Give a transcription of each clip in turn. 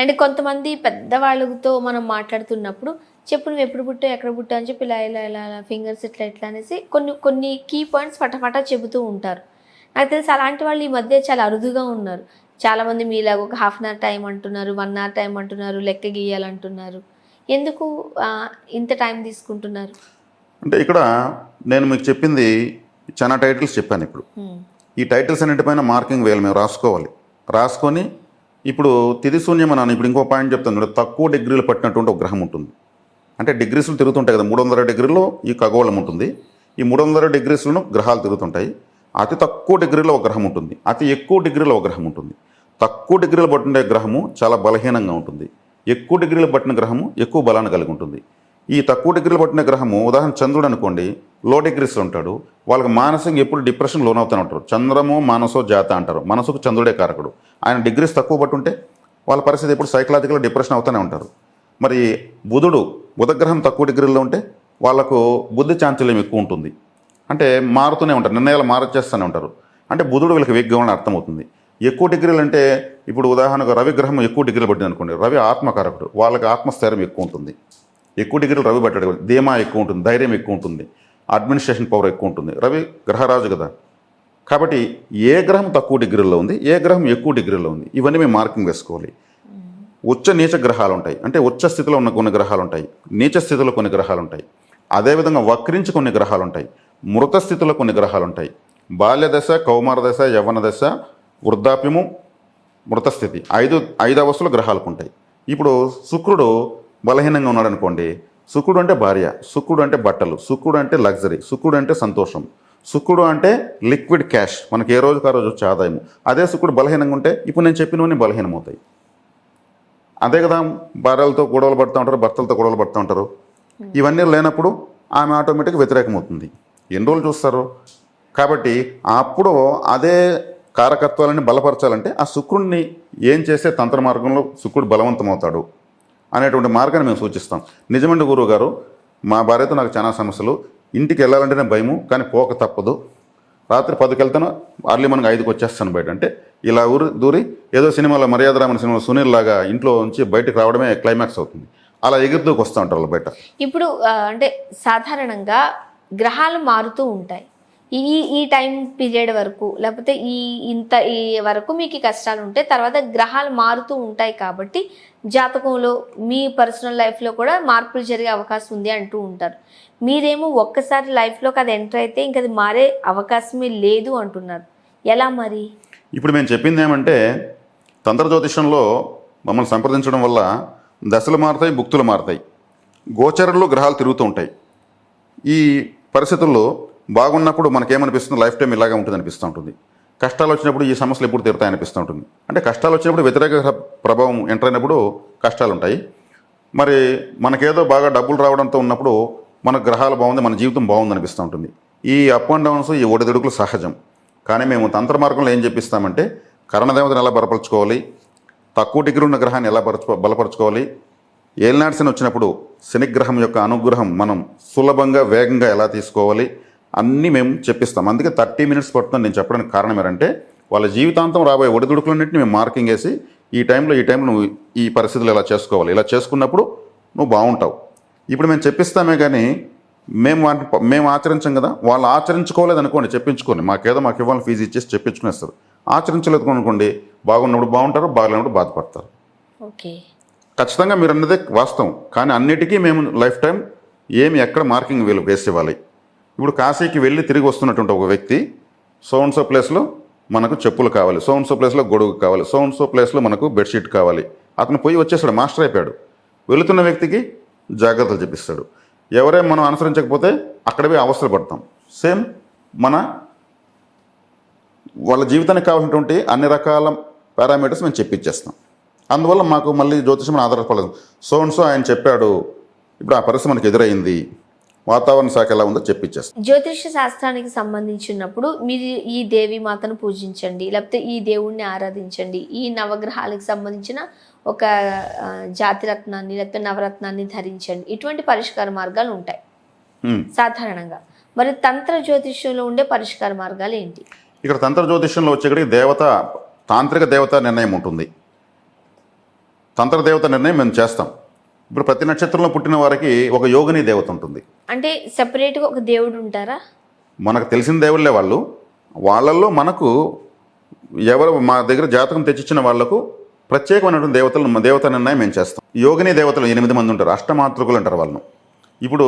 And కొంతమంది పెద్దవాళ్ళతో మనం మాట్లాడుతున్నప్పుడు చెప్పు నువ్వు ఎప్పుడు పుట్టావు ఎక్కడ పుట్టావు? అని చెప్పి ఇలా ఇలా ఇలా ఫింగర్స్ ఇట్లా ఇట్లా అనేసి కొన్ని కొన్ని కీ పాయింట్స్ ఫటాఫటా చెబుతూ ఉంటారు. నాకు తెలిసి అలాంటి వాళ్ళు ఈ మధ్య చాలా అరుదుగా ఉన్నారు. చాలామంది మీలాగా ఒక హాఫ్ అన్ అవర్ టైం అంటున్నారు వన్ అవర్ టైం అంటున్నారు లెక్క గీయాలంటున్నారు. ఎందుకు ఇంత టైం తీసుకుంటున్నారు? అంటే ఇక్కడ నేను మీకు చెప్పింది చాలా టైటిల్స్ చెప్పాను ఇప్పుడు. ఈ టైటిల్స్ అన్నిటిపైన మార్కింగ్ వేయాలి మేము రాసుకోవాలి. రాసుకొని ఇప్పుడు తిదిశూన్యం అని ఇప్పుడు ఇంకో పాయింట్ చెప్తాను చూడు, తక్కువ డిగ్రీలు పట్టినటువంటి ఒక గ్రహం ఉంటుంది. అంటే డిగ్రీస్లు తిరుగుతుంటాయి కదా మూడు వందల డిగ్రీలో ఈ ఖగోళం ఉంటుంది. ఈ మూడు వందల డిగ్రీస్లను గ్రహాలు తిరుగుతుంటాయి. అతి తక్కువ డిగ్రీలో ఒక గ్రహం ఉంటుంది. అతి ఎక్కువ డిగ్రీలో ఒక గ్రహం ఉంటుంది. తక్కువ డిగ్రీలు పట్టిన గ్రహము చాలా బలహీనంగా ఉంటుంది. ఎక్కువ డిగ్రీలు పట్టిన గ్రహము ఎక్కువ బలాన్ని కలిగి ఉంటుంది. ఈ తక్కువ డిగ్రీలు పట్టిన గ్రహము ఉదాహరణ చంద్రుడు అనుకోండి లో డిగ్రీస్ ఉంటాడు వాళ్ళకి మానసికంగా ఎప్పుడు డిప్రెషన్ లోనవుతూనే ఉంటారు. చంద్రము మానసో జాత అంటారు. మనసుకు చంద్రుడే కారకుడు. ఆయన డిగ్రీస్ తక్కువ పట్టుంటే వాళ్ళ పరిస్థితి ఎప్పుడు సైకలాజికల్ డిప్రెషన్ అవుతూనే ఉంటారు. మరి బుధుడు బుధగ్రహం తక్కువ డిగ్రీలో ఉంటే వాళ్ళకు బుద్ధి చాంచల్యం ఎక్కువ ఉంటుంది. అంటే మారుతూనే ఉంటారు. నిర్ణయాలు మారచేస్తూనే ఉంటారు. అంటే బుధుడు వీళ్ళకి వేగ్గా అర్థమవుతుంది. ఎక్కువ డిగ్రీలు అంటే ఇప్పుడు ఉదాహరణకు రవి గ్రహం ఎక్కువ డిగ్రీలు పట్టింది అనుకోండి రవి ఆత్మకారకుడు. వాళ్ళకి ఆత్మస్థైర్యం ఎక్కువ ఉంటుంది. ఎక్కువ డిగ్రీలు రవి పట్టాడు ధీమా ఎక్కువ ఉంటుంది ధైర్యం ఎక్కువ ఉంటుంది అడ్మినిస్ట్రేషన్ పవర్ ఎక్కువ ఉంటుంది. రవి గ్రహరాజు కదా. కాబట్టి ఏ గ్రహం తక్కువ డిగ్రీలో ఉంది ఏ గ్రహం ఎక్కువ డిగ్రీలో ఉంది ఇవన్నీ మేము మార్కింగ్ వేసుకోవాలి. ఉచ్చ నీచ గ్రహాలు ఉంటాయి. అంటే ఉచ్చ స్థితిలో ఉన్న కొన్ని గ్రహాలు ఉంటాయి నీచ స్థితిలో కొన్ని గ్రహాలు ఉంటాయి. అదేవిధంగా వక్రించి కొన్ని గ్రహాలు ఉంటాయి మృత స్థితిలో కొన్ని గ్రహాలు ఉంటాయి. బాల్యదశ కౌమార దశ యవ్వన దశ వృద్ధాప్యము మృత స్థితి. ఐదు ఐదు అవస్థలు గ్రహాలకు ఉంటాయి. ఇప్పుడు శుక్రుడు బలహీనంగా ఉన్నాడు అనుకోండి అంటే భార్య శుక్రుడు అంటే బట్టలు శుక్రుడు అంటే లగ్జరీ శుక్రుడు అంటే సంతోషం శుక్రుడు అంటే లిక్విడ్ క్యాష్ మనకి ఏ రోజుకు ఆ రోజు వచ్చే ఆదాయం అదే శుక్రుడు బలహీనంగా ఉంటే ఇప్పుడు నేను చెప్పినవన్నీ బలహీనమవుతాయి. అదే కదా భార్యలతో గొడవలు పడుతూ ఉంటారు భర్తలతో గొడవలు పడుతూ ఉంటారు. ఇవన్నీ లేనప్పుడు ఆమె ఆటోమేటిక్ వ్యతిరేకమవుతుంది. ఎన్ని రోజులు చూస్తారు? కాబట్టి అప్పుడు అదే కారకత్వాలని బలపరచాలంటే ఆ శుక్రుడిని ఏం చేస్తే తంత్ర మార్గంలో శుక్రుడు బలవంతమవుతాడు. అనేటువంటి మార్గాన్ని మేము సూచిస్తాం. నిజమండి గురువు గారు మా భార్యతో నాకు చాలా సమస్యలు. ఇంటికి వెళ్ళాలంటేనే భయము కానీ పోక తప్పదు. రాత్రి పదికి వెళ్తాను అర్లీ మనకు ఐదుకి వచ్చేస్తాను బయట. అంటే ఇలా ఊరి దూరి ఏదో సినిమాలో మర్యాద రామన్ సినిమాలో సునీల్ లాగా ఇంట్లో నుంచి బయటకు రావడమే క్లైమాక్స్ అవుతుంది. అలా ఎగురుతూకి వస్తూ ఉంటారు బయట. ఇప్పుడు అంటే సాధారణంగా గ్రహాలు మారుతూ ఉంటాయి. ఈ ఈ టైం పీరియడ్ వరకు లేకపోతే ఈ ఇంత ఈ వరకు మీకు కష్టాలు ఉంటాయి తర్వాత గ్రహాలు మారుతూ ఉంటాయి కాబట్టి జాతకంలో మీ పర్సనల్ లైఫ్లో కూడా మార్పులు జరిగే అవకాశం ఉంది అంటూ ఉంటారు. మీరేమో ఒక్కసారి లైఫ్లోకి అది ఎంటర్ అయితే ఇంక అది మారే అవకాశమే లేదు అంటున్నారు. ఎలా మరి? ఇప్పుడు మేము చెప్పింది ఏమంటే తంత్ర జ్యోతిషంలో మమ్మల్ని సంప్రదించడం వల్ల దశలు మారుతాయి భుక్తులు మారుతాయి. గోచరంలో గ్రహాలు తిరుగుతూ ఉంటాయి. ఈ పరిస్థితుల్లో బాగున్నప్పుడు మనకేమనిపిస్తుంది? లైఫ్ టైం ఇలాగే ఉంటుంది అనిపిస్తూ ఉంటుంది. కష్టాలు వచ్చినప్పుడు ఈ సమస్యలు ఎప్పుడు తీరుతాయి అనిపిస్తూ ఉంటుంది. అంటే కష్టాలు వచ్చినప్పుడు వ్యతిరేక ప్రభావం ఎంటర్ అయినప్పుడు కష్టాలు ఉంటాయి మరి మనకేదో బాగా డబ్బులు రావడంతో ఉన్నప్పుడు మన గ్రహాలు బాగుంది మన జీవితం బాగుంది అనిపిస్తూ ఉంటుంది. ఈ అప్ అండ్ డౌన్స్ ఈ ఒడిదుడుకులు సహజం. కానీ మేము తంత్ర మార్గంలో ఏం చెప్పిస్తామంటే కరణదేవతను ఎలా బలపరుచుకోవాలి? తక్కువ డిగ్రీ ఉన్న గ్రహాన్ని ఎలా బరచు బలపరుచుకోవాలి? ఏలినాడు శని వచ్చినప్పుడు శనిగ్రహం యొక్క అనుగ్రహం మనం సులభంగా వేగంగా ఎలా తీసుకోవాలి? అన్నీ మేము చెప్పిస్తాం. అందుకే థర్టీ మినిట్స్ పడుతుంది నేను చెప్పడానికి కారణం ఏంటంటే వాళ్ళ జీవితాంతం రాబోయే ఒడిదుడుకులన్నింటినీ మేము మార్కింగ్ వేసి ఈ టైంలో ఈ టైంలో నువ్వు ఈ పరిస్థితులు ఇలా చేసుకోవాలి? ఇలా చేసుకున్నప్పుడు నువ్వు బాగుంటావు. ఇప్పుడు మేము చెప్పిస్తామే కానీ మేము వాటిని ప- మేము ఆచరించాం కదా? వాళ్ళు ఆచరించుకోలేదు అనుకోండి చెప్పించుకోండి. మాకేదో మాకు ఇవ్వాలని ఫీజు ఇచ్చేసి చెప్పించుకునేస్తారు. ఆచరించలేదు అనుకోండి బాగున్నప్పుడు బాగుంటారు బాగలేనప్పుడు బాధపడతారు. ఓకే. ఖచ్చితంగా మీరు అన్నదే వాస్తవం. కానీ అన్నిటికీ మేము లైఫ్ టైం ఏమి ఎక్కడ మార్కింగ్ వీళ్ళు వేసేవాలి ఇప్పుడు కాశీకి వెళ్ళి తిరిగి వస్తున్నటువంటి ఒక వ్యక్తి సోన్సో ప్లేస్లో మనకు చెప్పులు కావాలి సోన్సో ప్లేస్లో గొడుగు కావాలి సోన్సో ప్లేస్లో మనకు బెడ్షీట్ కావాలి. అతను పోయి వచ్చేసాడు మాస్టర్ అయిపోయాడు. వెళుతున్న వ్యక్తికి జాగ్రత్తలు చెప్పిస్తాడు. ఎవరే మనం అనుసరించకపోతే అక్కడ పోయి అవసరం పడతాం సేమ్ మన వాళ్ళ జీవితానికి కావాల్సినటువంటి అన్ని రకాల పారామీటర్స్ మేము చెప్పించేస్తాం అందువల్ల మాకు మళ్ళీ జ్యోతిషం ఆధారపడలేదు. సో అండ్ సో ఆయన చెప్పాడు ఇప్పుడు ఆ పరిస్థితి మనకు ఎదురైంది. వాతావరణ శాఖ ఎలా ఉందో చెప్పించేస్తాం జ్యోతిష శాస్త్రానికి సంబంధించినప్పుడు మీరు ఈ దేవి మాతను పూజించండి లేకపోతే ఈ దేవుణ్ణి ఆరాధించండి. ఈ నవగ్రహాలకు సంబంధించిన ఒక ఆ, జాతి రత్నాన్ని లేకపోతే నవరత్నాన్ని ధరించండి. ఇటువంటి పరిష్కార మార్గాలు ఉంటాయి. సాధారణంగా. మరి తంత్ర జ్యోతిష్యంలో ఉండే పరిష్కార మార్గాలు ఏంటి? ఇక్కడ తంత్ర జ్యోతిషంలో వచ్చేక్కడికి దేవత తాంత్రిక దేవత నిర్ణయం ఉంటుంది. తంత్రదేవత నిర్ణయం మేము చేస్తాం. ఇప్పుడు ప్రతి నక్షత్రంలో పుట్టిన వారికి ఒక యోగిని దేవత ఉంటుంది. అంటే సెపరేట్గా ఒక దేవుడు ఉంటారా? మనకు తెలిసిన దేవుళ్ళే వాళ్ళు. వాళ్ళల్లో మనకు ఎవరు మా దగ్గర జాతకం తెచ్చిచ్చిన వాళ్ళకు ప్రత్యేకమైనటువంటి దేవతలు దేవత నిర్ణయం మేము చేస్తాం? యోగిని దేవతలు ఎనిమిది మంది ఉంటారు. అష్టమాతృకులు అంటారు వాళ్ళను. ఇప్పుడు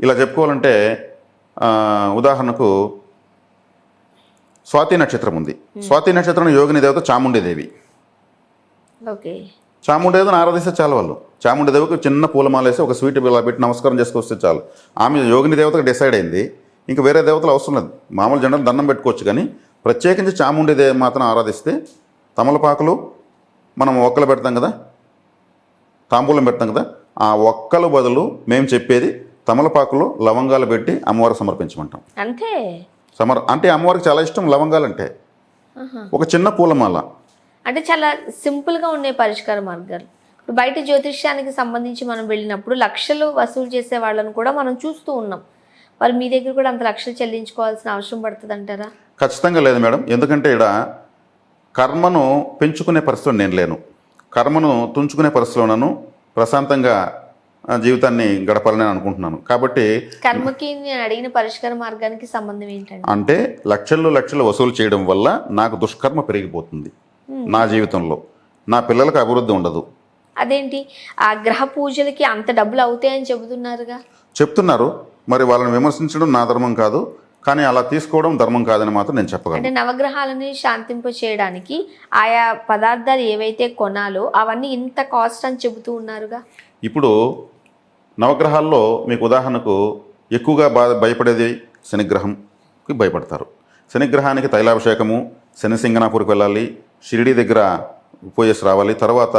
ఇలా చెప్పుకోవాలంటే ఉదాహరణకు స్వాతి నక్షత్రం ఉంది. స్వాతి నక్షత్రం యోగిని దేవత చాముండేదేవి. ఓకే. చాముండేదేవిని ఆరాధిస్తే చాలు వాళ్ళు. చాముండేదేవికి చిన్న పూలమాల వేసి ఒక స్వీట్ ఇలా పెట్టి నమస్కారం చేసుకొస్తే చాలు. ఆమె యోగిని దేవతకు డిసైడ్ అయింది. ఇంకా వేరే దేవతలు అవసరం లేదు. మామూలు జనరల్ దండం పెట్టుకోవచ్చు కానీ ప్రత్యేకించి చాముండేదేవి మాత్రం ఆరాధిస్తే తమలపాకులు మనం ఒక్కలు పెడతాం కదా? తాంబూలం పెడతాం కదా? ఆ ఒక్కలు బదులు మేము చెప్పేది తమలపాకులు లవంగాలు పెట్టి అమ్మవారికి సమర్పించమంటాం. అంతే? సమర్ అంటే అమ్మవారికి చాలా ఇష్టం లవంగాలు అంటే. ఒక చిన్న పూలమాల. అంటే చాలా సింపుల్గా ఉండే పరిష్కార మార్గాలు. ఇప్పుడు బయట జ్యోతిష్యానికి సంబంధించి మనం వెళ్ళినప్పుడు లక్షలు వసూలు చేసే వాళ్ళని కూడా మనం చూస్తూ ఉన్నాం. మరి మీ దగ్గర కూడా అంత లక్షలు చెల్లించుకోవాల్సిన అవసరం పడుతుంది అంటారా ఖచ్చితంగా లేదు మేడం. ఎందుకంటే ఇక్కడ కర్మను పెంచుకునే పరిస్థితిలో నేను లేను. కర్మను తుంచుకునే పరిస్థితిలో ఉన్నాను ప్రశాంతంగా జీవితాన్ని గడపాలని నేను అనుకుంటున్నాను. కాబట్టి కర్మకి నేను అడిగిన పరిష్కార మార్గానికి సంబంధం ఏంటండి? అంటే లక్షలు లక్షలు వసూలు చేయడం వల్ల నాకు దుష్కర్మ పెరిగిపోతుంది. నా జీవితంలో. నా పిల్లలకు అభివృద్ధి ఉండదు. అదేంటి? ఆ గ్రహ పూజలకి అంత డబ్బులు అవుతాయని చెబుతున్నారుగా. చెప్తున్నారు. మరి వాళ్ళని విమర్శించడం నా ధర్మం కాదు. కానీ అలా తీసుకోవడం ధర్మం కాదని మాత్రం నేను చెప్పగలను. అంటే నవగ్రహాలని శాంతింప చేయడానికి ఆయా పదార్థాలు ఏవైతే కొనాలో అవన్నీ ఇంత కాస్ట్ అని చెబుతూ ఉన్నారుగా. ఇప్పుడు నవగ్రహాల్లో మీకు ఉదాహరణకు ఎక్కువగా బా భయపడేది శనిగ్రహంకి భయపడతారు. శనిగ్రహానికి తైలాభిషేకము శని సింగనాపూర్కి వెళ్ళాలి షిరిడి దగ్గర పోయేసి రావాలి. తర్వాత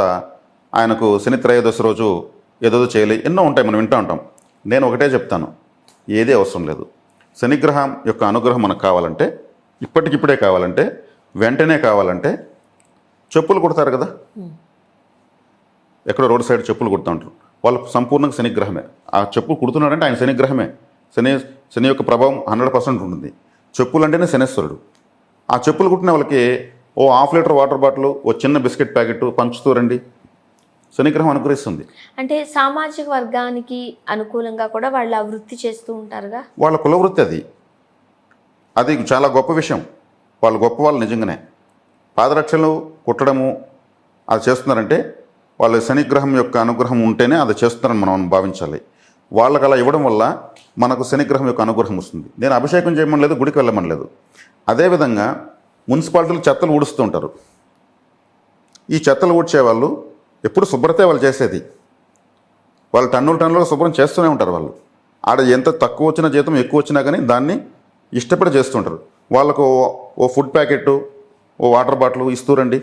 ఆయనకు శని త్రయోదశి రోజు ఏదో చేయాలి. ఎన్నో ఉంటాయి మనం వింటూ ఉంటాం. నేను ఒకటే చెప్తాను. ఏదీ అవసరం లేదు. శనిగ్రహం యొక్క అనుగ్రహం మనకు కావాలంటే ఇప్పటికిప్పుడే కావాలంటే వెంటనే కావాలంటే చెప్పులు కుడతారు కదా? ఎక్కడో రోడ్ సైడ్ చెప్పులు కొడుతూ ఉంటారు. వాళ్ళు సంపూర్ణంగా శనిగ్రహమే. ఆ చెప్పులు కుడుతున్నాడంటే ఆయన శనిగ్రహమే. శని శని యొక్క ప్రభావం హండ్రెడ్ పర్సెంట్ ఉంటుంది. చెప్పులు అంటేనే శనేశ్వరుడు. ఆ చెప్పులు కుట్టిన వాళ్ళకి ఓ హాఫ్ లీటర్ వాటర్ బాటిల్ ఓ చిన్న బిస్కెట్ ప్యాకెట్ పంచుతూ రండి. శనిగ్రహం అనుగ్రహిస్తుంది. అంటే సామాజిక వర్గానికి అనుకూలంగా కూడా వాళ్ళు ఆ వృత్తి చేస్తూ ఉంటారుగా? వాళ్ళ కులవృత్తి అది. అది చాలా గొప్ప విషయం. వాళ్ళు గొప్ప వాళ్ళు నిజంగానే. పాదరక్షలు కుట్టడము అది చేస్తున్నారంటే వాళ్ళ శనిగ్రహం యొక్క అనుగ్రహం ఉంటేనే అది చేస్తున్నారని మనం భావించాలి. వాళ్ళకి అలా ఇవ్వడం వల్ల మనకు శనిగ్రహం యొక్క అనుగ్రహం వస్తుంది. నేను అభిషేకం చేయమని లేదు గుడికి వెళ్ళమని లేదు అదేవిధంగా మున్సిపాలిటీలు చెత్తలు ఊడుస్తూ ఉంటారు ఈ చెత్తలు ఊడ్చే వాళ్ళు ఎప్పుడు శుభ్రతే వాళ్ళు చేసేది. వాళ్ళు టన్నులు టన్నులు శుభ్రం చేస్తూనే ఉంటారు వాళ్ళు. ఆడ ఎంత తక్కువ వచ్చిన జీతం ఎక్కువ వచ్చినా కానీ దాన్ని ఇష్టపడి చేస్తుంటారు. వాళ్ళకు ఓ- ఫుడ్ ప్యాకెట్ ఓ వాటర్ బాటిల్ ఇస్తూరండి.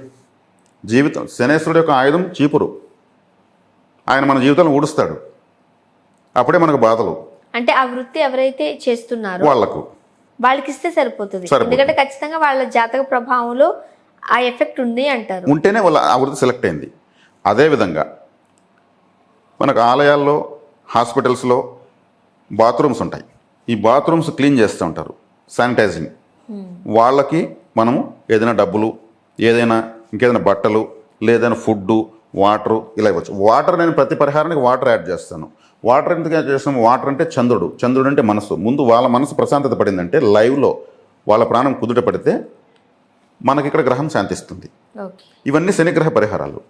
జీవితం శనేశ్వరుడు యొక్క ఆయుధం చీపురు. ఆయన మన జీవితాన్ని ఊడుస్తాడు. అప్పుడే మనకు బాధలు. అంటే ఆ వృత్తి ఎవరైతే చేస్తున్నారో వాళ్ళకు వాళ్ళకి ఇస్తే సరిపోతుంది. ఎందుకంటే ఖచ్చితంగా వాళ్ళ జాతక ప్రభావంలో ఆ ఎఫెక్ట్ ఉంది అంటారు. ఉంటేనే వాళ్ళ ఆ వృత్తి సెలెక్ట్ అయింది. అదేవిధంగా మనకు ఆలయాల్లో హాస్పిటల్స్లో బాత్రూమ్స్ ఉంటాయి. ఈ బాత్రూమ్స్ క్లీన్ చేస్తూ ఉంటారు. శానిటైజింగ్. వాళ్ళకి మనము ఏదైనా డబ్బులు ఏదైనా ఇంకేదైనా బట్టలు లేదైనా ఫుడ్డు వాటరు ఇలా ఇవ్వచ్చు. వాటర్ నేను ప్రతి పరిహారానికి వాటర్ యాడ్ చేస్తాను. వాటర్ ఎందుకు యాడ్ చేస్తాను వాటర్ అంటే చంద్రుడు. చంద్రుడు అంటే మనసు ముందు వాళ్ళ మనసు ప్రశాంతత పడిందంటే లైవ్లో వాళ్ళ ప్రాణం కుదుట పడితే మనకి ఇక్కడ గ్రహం శాంతిస్తుంది. ఇవన్నీ శనిగ్రహ పరిహారాలు.